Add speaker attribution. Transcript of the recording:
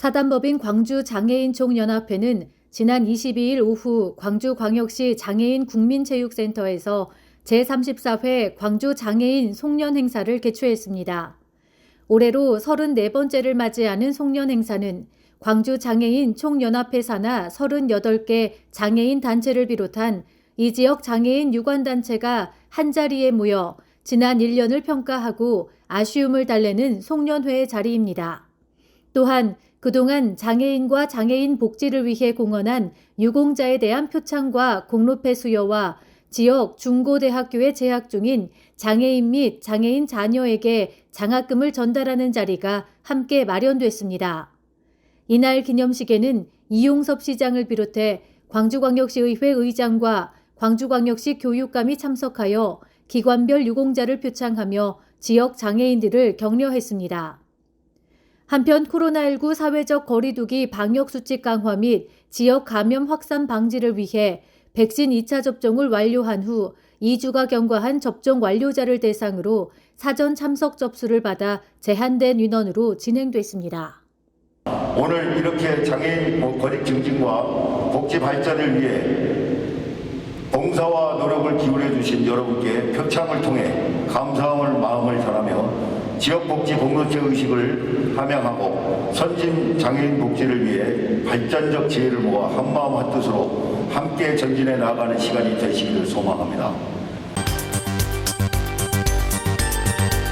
Speaker 1: 사단법인 광주장애인총연합회는 지난 22일 오후 광주광역시 장애인 국민체육센터에서 제34회 광주장애인 송년 행사를 개최했습니다. 올해로 34번째를 맞이하는 송년 행사는 광주장애인 총연합회 산하 38개 장애인 단체를 비롯한 이 지역 장애인 유관단체가 한자리에 모여 지난 1년을 평가하고 아쉬움을 달래는 송년회의 자리입니다. 또한 그동안 장애인과 장애인 복지를 위해 공헌한 유공자에 대한 표창과 공로패 수여와 지역 중고대학교에 재학 중인 장애인 및 장애인 자녀에게 장학금을 전달하는 자리가 함께 마련됐습니다. 이날 기념식에는 이용섭 시장을 비롯해 광주광역시의회 의장과 광주광역시 교육감이 참석하여 기관별 유공자를 표창하며 지역 장애인들을 격려했습니다. 한편 코로나19 사회적 거리두기 방역수칙 강화 및 지역 감염 확산 방지를 위해 백신 2차 접종을 완료한 후 2주가 경과한 접종 완료자를 대상으로 사전 참석 접수를 받아 제한된 인원으로 진행됐습니다.
Speaker 2: 오늘 이렇게 장애인 권익 증진과 복지 발전을 위해 봉사와 노력을 기울여 주신 여러분께 표창을 통해 감사함을 마음을 전하며 지역복지 공동체 의식을 함양하고 선진 장애인 복지를 위해 발전적 지혜를 모아 한마음 한뜻으로 함께 전진해 나가는 시간이 되시기를 소망합니다.